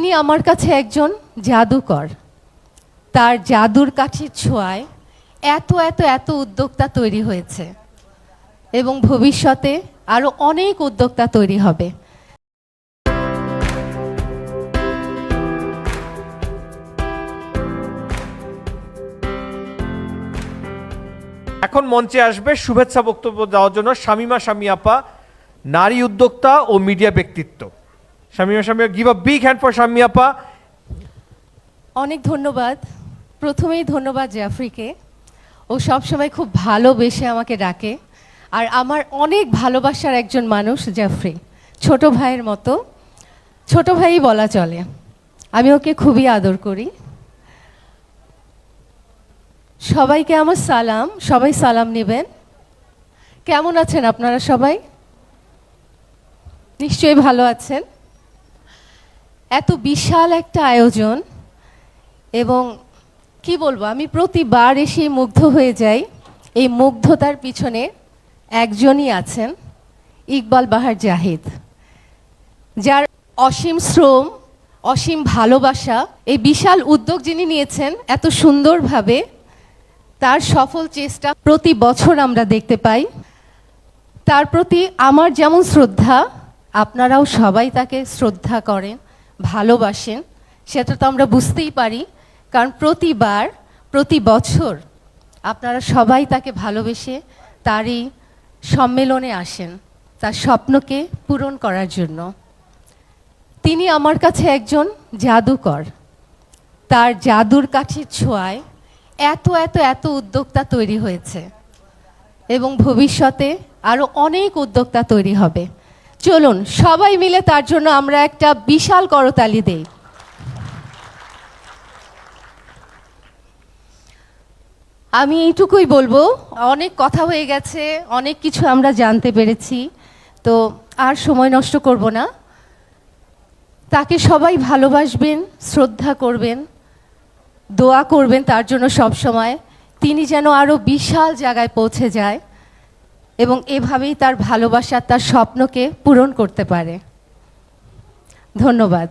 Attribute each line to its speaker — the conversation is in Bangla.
Speaker 1: তিনি আমার কাছে একজন জাদুকর, তার জাদুর কাঠির ছোঁয়ায় এত এত এত উদ্যোক্তা তৈরি হয়েছে এবং ভবিষ্যতে আরও অনেক উদ্যোক্তা তৈরি হবে।
Speaker 2: এখন মঞ্চে আসবে শুভেচ্ছা বক্তব্য দেওয়ার জন্য শামিমা শামি আপা নারী উদ্যোক্তা ও মিডিয়া ব্যক্তিত্ব। Shamima Shami give a big hand for Shami
Speaker 1: অনেক ধন্যবাদ। প্রথমেই ধন্যবাদ জাফরিকে। ও সবসময় খুব ভালোবেসে আমাকে ডাকে। আর আমার অনেক ভালোবাসার একজন মানুষ জাফরি, ছোট ভাইয়ের মতো। ছোট ভাই বলা চলে। আমি ওকে খুবই আদর করি। সবাইকে আমার সালাম। সবাই সালাম নেবেন। কেমন আছেন আপনারা সবাই? নিশ্চয়ই ভালো আছেন। এত বিশাল একটা আয়োজন এবং কি বলব, আমি প্রতিবার এসে মুগ্ধ হয়ে যাই। এই মুগ্ধতার পিছনে একজনই আছেন ইকবাল বাহার জাহিদ। যার অসীম শ্রম, অসীম ভালোবাসা, এই বিশাল উদ্যোগ যিনি নিয়েছেন, এত সুন্দরভাবে তার সফল চেষ্টা প্রতি বছর আমরা দেখতে পাই। তার প্রতি আমার যেমন শ্রদ্ধা, আপনারাও সবাই তাকে শ্রদ্ধা করেন। ভালোবাসেন সেটা তো আমরা বুঝতেই পারি। কারণ প্রতিবার, প্রতি বছর আপনারা সবাই তাকে ভালোবেসে তারই সম্মেলনে আসেন, তার স্বপ্নকে পূরণ করার জন্য। তিনি আমার কাছে একজন জাদুকর। তার জাদুর কাঠির ছোঁয়ায় এত এত এত উদ্যোক্তা তৈরি হয়েছে এবং ভবিষ্যতে আরও অনেক উদ্যোক্তা তৈরি হবে। চলুন, সবাই মিলে তার জন্য আমরা একটা বিশাল করতালি দেই। আমি এইটুকুই বলব, অনেক কথা হয়ে গেছে, অনেক কিছু আমরা জানতে পেরেছি, তো আর সময় নষ্ট করব না। তাকে সবাই ভালোবাসবেন, শ্রদ্ধা করবেন, দোয়া করবেন তার জন্য সব সময় তিনি যেন আরও বিশাল জায়গায় পৌঁছে যায়। এবং এভাবেই তার ভালোবাসা তার স্বপ্নকে পূরণ করতে পারে। ধন্যবাদ।